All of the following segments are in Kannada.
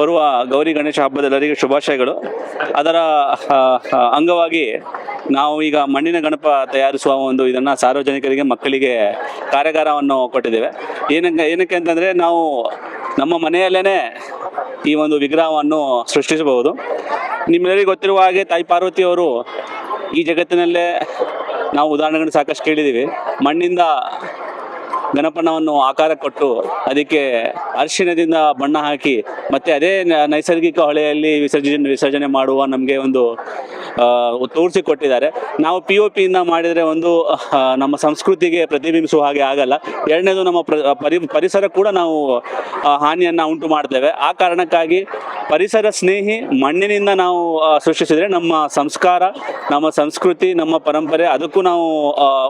ಬರುವ ಗೌರಿ ಗಣೇಶ ಹಬ್ಬದೆಲ್ಲರಿಗೆ ಶುಭಾಶಯಗಳು. ಅದರ ಅಂಗವಾಗಿ ನಾವು ಈಗ ಮಣ್ಣಿನ ಗಣಪ ತಯಾರಿಸುವ ಒಂದು ಇದನ್ನು ಸಾರ್ವಜನಿಕರಿಗೆ, ಮಕ್ಕಳಿಗೆ ಕಾರ್ಯಾಗಾರವನ್ನು ಕೊಟ್ಟಿದ್ದೇವೆ. ಏನಕ್ಕೆ ಏನಕ್ಕೆ ಅಂತಂದರೆ ನಾವು ನಮ್ಮ ಮನೆಯಲ್ಲೇ ಈ ಒಂದು ವಿಗ್ರಹವನ್ನು ಸೃಷ್ಟಿಸಬಹುದು. ನಿಮ್ಮೆಲ್ಲರಿಗೂ ಗೊತ್ತಿರುವ ಹಾಗೆ ತಾಯಿ ಪಾರ್ವತಿಯವರು ಈ ಜಗತ್ತಿನಲ್ಲೇ ನಾವು ಉದಾಹರಣೆಗಳನ್ನು ಸಾಕಷ್ಟು ಕೇಳಿದ್ದೀವಿ. ಮಣ್ಣಿಂದ ಗಣಪನವನ್ನು ಆಕಾರ ಕೊಟ್ಟು ಅದಕ್ಕೆ ಅರಿಶಿಣದಿಂದ ಬಣ್ಣ ಹಾಕಿ ಮತ್ತೆ ಅದೇ ನೈಸರ್ಗಿಕ ಹೊಳೆಯಲ್ಲಿ ವಿಸರ್ಜನೆ ವಿಸರ್ಜನೆ ಮಾಡುವ ನಮಗೆ ಒಂದು ತೋರಿಸಿ ಕೊಟ್ಟಿದ್ದಾರೆ. ನಾವು ಪಿ ಒ ಪಿಯಿಂದ ಮಾಡಿದರೆ ಒಂದು ನಮ್ಮ ಸಂಸ್ಕೃತಿಗೆ ಪ್ರತಿಬಿಂಬಿಸುವ ಹಾಗೆ ಆಗಲ್ಲ. ಎರಡನೇದು ನಮ್ಮ ಪರಿ ಪರಿಸರ ಕೂಡ ನಾವು ಹಾನಿಯನ್ನು ಉಂಟು ಮಾಡ್ತೇವೆ. ಆ ಕಾರಣಕ್ಕಾಗಿ ಪರಿಸರ ಸ್ನೇಹಿ ಮಣ್ಣಿನಿಂದ ನಾವು ಸೃಷ್ಟಿಸಿದರೆ ನಮ್ಮ ಸಂಸ್ಕಾರ, ನಮ್ಮ ಸಂಸ್ಕೃತಿ, ನಮ್ಮ ಪರಂಪರೆ ಅದಕ್ಕೂ ನಾವು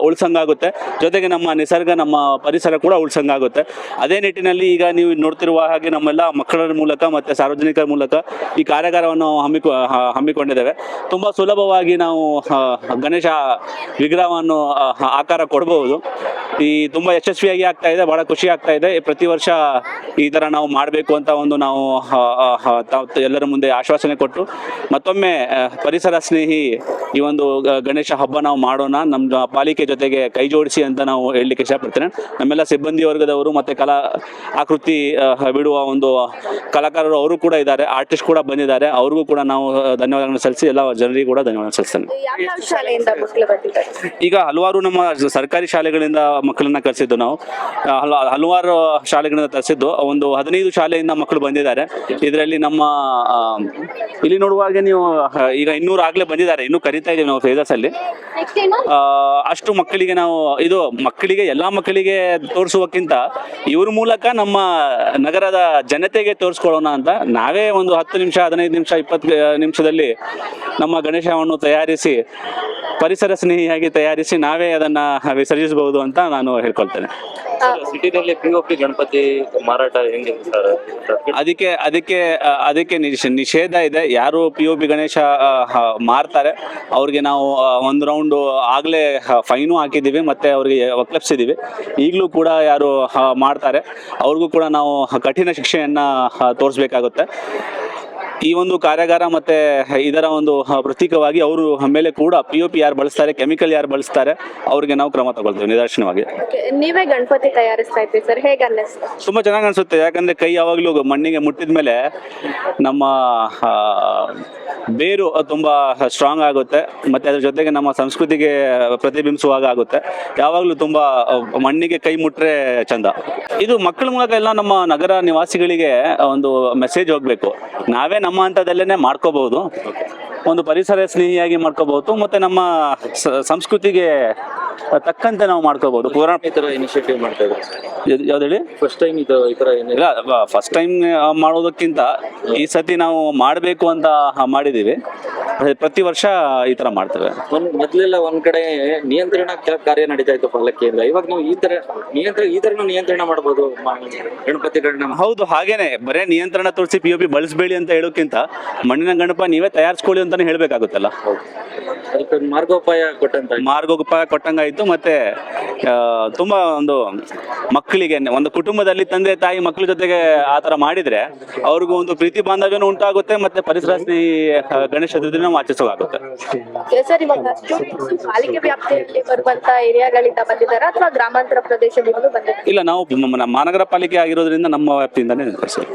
ಉಳ್ಸಂಗಾಗುತ್ತೆ. ಜೊತೆಗೆ ನಮ್ಮ ನಿಸರ್ಗ, ನಮ್ಮ ಪರಿಸರ ಕೂಡ ಉಳ್ಸಂಗಾಗುತ್ತೆ. ಅದೇ ನಿಟ್ಟಿನಲ್ಲಿ ಈಗ ನೀವು ನೋಡ್ತಿರುವ ಹಾಗೆ ನಮ್ಮೆಲ್ಲ ಮಕ್ಕಳ ಮೂಲಕ ಮತ್ತೆ ಸಾರ್ವಜನಿಕರ ಮೂಲಕ ಈ ಕಾರ್ಯಾಗಾರವನ್ನು ಹಮ್ಮಿಕೊ ಹಮ್ಮಿಕೊಂಡಿದ್ದೇವೆ. ತುಂಬಾ ಸುಲಭವಾಗಿ ನಾವು ಗಣೇಶ ವಿಗ್ರಹವನ್ನು ಆಕಾರ ಕೊಡಬಹುದು ಈ ತುಂಬಾ ಯಶಸ್ವಿಯಾಗಿ ಆಗ್ತಾ ಇದೆ ಬಹಳ ಖುಷಿ ಆಗ್ತಾ ಇದೆ. ಪ್ರತಿ ವರ್ಷ ಈ ತರ ನಾವು ಮಾಡಬೇಕು ಅಂತ ಒಂದು ನಾವು ಎಲ್ಲರ ಮುಂದೆ ಆಶ್ವಾಸನೆ ಕೊಟ್ಟು ಮತ್ತೊಮ್ಮೆ ಪರಿಸರ ಸ್ನೇಹಿ ಈ ಒಂದು ಗಣೇಶ ಹಬ್ಬ ನಾವು ಮಾಡೋಣ ನಮ್ಮ ಪಾಲಿಕೆ ಜೊತೆಗೆ ಕೈ ಜೋಡಿಸಿ ಅಂತ ನಾವು ಹೇಳಲಿಕ್ಕೆ ಇಷ್ಟಪಡ್ತೇನೆ. ನಮ್ಮೆಲ್ಲ ಸಿಬ್ಬಂದಿ ವರ್ಗದವರು ಮತ್ತೆ ಕಲಾ ಆಕೃತಿ ಬಿಡುವ ಒಂದು ಕಲಾಕಾರರು ಅವರು ಕೂಡ ಇದ್ದಾರೆ ಆರ್ಟಿಸ್ಟ್ ಕೂಡ ಬಂದಿದ್ದಾರೆ. ಅವ್ರಿಗೂ ಕೂಡ ನಾವು ಧನ್ಯವಾದಗಳನ್ನು ಸಲ್ಲಿಸಿ ಎಲ್ಲ ಜನರಿಗೂ ಕೂಡ ಧನ್ಯವಾದ ಸಲ್ಲಿಸ್ತೇನೆ. ಈಗ ಹಲವಾರು ನಮ್ಮ ಸರ್ಕಾರಿ ಶಾಲೆಗಳಿಂದ ಮಕ್ಕಳನ್ನ ಕರೆಸಿದ್ದು ನಾವು. ಹಲ- ಹಲವಾರು ಶಾಲೆಗಳನ್ನ ತರಿಸಿದ್ದು. ಒಂದು ಹದಿನೈದು ಶಾಲೆಯಿಂದ ಮಕ್ಕಳು ಬಂದಿದ್ದಾರೆ. ಇದರಲ್ಲಿ ನಮ್ಮ ಇಲ್ಲಿ ನೋಡುವಾಗೆ ನೀವು ಈಗ ಇನ್ನೂರು ಆಗ್ಲೇ ಬಂದಿದ್ದಾರೆ. ಇನ್ನೂ ಕರಿತಾ ಇದೀವಿ ನಾವು ಫೇಸಸ್ ಅಲ್ಲಿ. ಅಷ್ಟು ಮಕ್ಕಳಿಗೆ ನಾವು, ಇದು ಮಕ್ಕಳಿಗೆ, ಎಲ್ಲಾ ಮಕ್ಕಳಿಗೆ ತೋರಿಸುವಕ್ಕಿಂತ ಇವ್ರ ಮೂಲಕ ನಮ್ಮ ನಗರದ ಜನತೆಗೆ ತೋರಿಸ್ಕೊಳ್ಳೋಣ ಅಂತ ನಾವೇ ಒಂದು ಹತ್ತು ನಿಮಿಷ, ಹದಿನೈದು ನಿಮಿಷ, ಇಪ್ಪತ್ತು ನಿಮಿಷದಲ್ಲಿ ನಮ್ಮ ಗಣೇಶವನ್ನು ತಯಾರಿಸಿ ಪರಿಸರ ಸ್ನೇಹಿಯಾಗಿ ತಯಾರಿಸಿ ನಾವೇ ಅದನ್ನ ವಿಸರ್ಜಿಸಬಹುದು ಅಂತ ನಾನು ಹೇಳ್ಕೊಳ್ತೇನೆ. ಸಿಟಿನಲ್ಲಿ ಪಿ ಒ ಪಿ ಗಣಪತಿ ಮಾರಾಟ ಹೆಂಗೆ ಸರ್? ಅದಕ್ಕೆ ಅದಕ್ಕೆ ಅದಕ್ಕೆ ನಿಷ್- ನಿಷೇಧ ಇದೆ. ಯಾರು ಪಿ ಒ ಪಿ ಗಣೇಶ ಮಾರ್ತಾರೆ ಅವ್ರಿಗೆ ನಾವು ಒಂದು ರೌಂಡ್ ಆಗ್ಲೇ ಫೈನು ಹಾಕಿದ್ದೀವಿ ಮತ್ತೆ ಅವ್ರಿಗೆ ಒಕ್ಲಪ್ಸಿದ್ದೀವಿ. ಈಗಲೂ ಕೂಡ ಯಾರು ಮಾಡ್ತಾರೆ ಅವ್ರಿಗೂ ಕೂಡ ನಾವು ಕಠಿಣ ಶಿಕ್ಷೆಯನ್ನ ತೋರಿಸ್ಬೇಕಾಗುತ್ತೆ. ಈ ಒಂದು ಕಾರ್ಯಾಗಾರ ಮತ್ತೆ ಇದರ ಒಂದು ಪ್ರತೀಕವಾಗಿ ಅವರು ಮೇಲೆ ಕೂಡ ಪಿ ಒ ಪಿ ಯಾರು ಬಳಸ್ತಾರೆ ಕೆಮಿಕಲ್ ಯಾರು ಬಳಸ್ತಾರೆ ಅವರಿಗೆ ನಾವು ಕ್ರಮ ತಗೊಳ್ತೇವೆ ನಿದರ್ಶನವಾಗಿ. ನೀವೇ ಗಣಪತಿ ತಯಾರಿಸ್ತಾ ಇದ್ದೀವಿ ಸರ್ ಹೇಗೆ ತುಂಬಾ ಚೆನ್ನಾಗಿ ಅನ್ಸುತ್ತೆ ಯಾಕಂದ್ರೆ ಕೈ ಯಾವಾಗಲೂ ಮಣ್ಣಿಗೆ ಮುಟ್ಟಿದ ಮೇಲೆ ನಮ್ಮ ಬೇರು ತುಂಬ ಸ್ಟ್ರಾಂಗ್ ಆಗುತ್ತೆ. ಮತ್ತೆ ಅದ್ರ ಜೊತೆಗೆ ನಮ್ಮ ಸಂಸ್ಕೃತಿಗೆ ಪ್ರತಿಬಿಂಬಿಸುವಾಗ ಆಗುತ್ತೆ. ಯಾವಾಗಲೂ ತುಂಬಾ ಮಣ್ಣಿಗೆ ಕೈ ಮುಟ್ರೆ ಚಂದ. ಇದು ಮಕ್ಕಳ ಮೂಲಕ ಎಲ್ಲ ನಮ್ಮ ನಗರ ನಿವಾಸಿಗಳಿಗೆ ಒಂದು ಮೆಸೇಜ್ ಹೋಗ್ಬೇಕು. ನಾವೇ ನಮ್ಮ ಹಂತದಲ್ಲೇನೆ ಮಾಡ್ಕೋಬಹುದು. ಒಂದು ಪರಿಸರ ಸ್ನೇಹಿಯಾಗಿ ಮಾಡ್ಕೋಬಹುದು. ಮತ್ತೆ ನಮ್ಮ ಸಂಸ್ಕೃತಿಗೆ ತಕ್ಕಂತೆ ನಾವು ಮಾಡ್ಕೋಬಹುದು ಪುರಾಣ ಈ ತರ ಇನಿಷಿಯೇಟಿವ್ ಮಾಡ್ತಾ ಇದ್ದಾರೆ. ಯಾವ್ದು ಹೇಳಿ? ಫಸ್ಟ್ ಟೈಮ್ ಇದು ಈ ತರ ಏನಿಲ್ಲ ಇಲ್ಲ ಫಸ್ಟ್ ಟೈಮ್ ಮಾಡೋದಕ್ಕಿಂತ ಈ ಸತಿ ನಾವು ಮಾಡಬೇಕು ಅಂತ ಮಾಡಿದೀವಿ. ಪ್ರತಿ ವರ್ಷ ಈ ತರ ಮಾಡ್ತೇವೆ. ಒಂದ್ ಮೊದ್ಲೆಲ್ಲ ಒಂದ್ ಕಡೆ ನಿಯಂತ್ರಣ ಕಾರ್ಯ ನಡೀತಾ ಇತ್ತು ಪಾಲಕಿಯಿಂದ ಇವಾಗ ನೀವು ಈ ತರ ನಿಯಂತ್ರಣ ಈ ತರನು ನಿಯಂತ್ರಣ ಮಾಡಬಹುದು ಗಣಪತಿಗಳನ್ನ ಹೌದು ಹಾಗೇನೆ. ಬರೇ ನಿಯಂತ್ರಣ ತೋರಿಸಿ ಪಿ ಪಿ ಬಳಸಬೇಡಿ ಅಂತ ಹೇಳೋಕ್ಕಿಂತ ಮಣ್ಣಿನ ಗಣಪ ನೀವೇ ತಯಾರಿಸ್ಕೊಳ್ಳಿ ಅಂತಾನೆ ಹೇಳ್ಬೇಕಾಗುತ್ತಲ್ಲ. ಮಾರ್ಗೋಪಾಯ ಕೊಟ್ಟಂತ ಮಾರ್ಗೋಪಾಯ ಕೊಟ್ಟಂಗಾಯ್ತು ಮತ್ತೆ ಆ, ತುಂಬಾ ಒಂದು ಮಕ್ಕಳಿಗೆ ಒಂದು ಕುಟುಂಬದಲ್ಲಿ ತಂದೆ ತಾಯಿ ಮಕ್ಕಳ ಜೊತೆಗೆ ಆ ತರ ಮಾಡಿದ್ರೆ ಅವ್ರಿಗೂ ಒಂದು ಪ್ರೀತಿ ಬಾಂಧವ್ಯನು ಉಂಟಾಗುತ್ತೆ ಮತ್ತೆ ಪರಿಸರ ಸ್ನೇಹಿ ಆ, ಗಣೇಶ ಚತುರ್ಥಿನ ಆಚರಿಸಲಾಗುತ್ತೆ. ಸರ್ ಇವಾಗ ಅಷ್ಟು ಪಾಲಿಕೆ ವ್ಯಾಪ್ತಿಯಲ್ಲಿ ಬರುವಂತ ಏರಿಯಾಗಳಿಂದ ಬಂದಿದ್ದಾರಾ ಅಥವಾ ಗ್ರಾಮಾಂತರ ಪ್ರದೇಶದಿಂದಲೂ ಬಂದಿದ್ದಾರೆ? ಇಲ್ಲ ನಾವು ಮಹಾನಗರ ಪಾಲಿಕೆ ಆಗಿರೋದ್ರಿಂದ ನಮ್ಮ ವ್ಯಾಪ್ತಿಯಿಂದಾನೇ ಕಳಿಸೋದು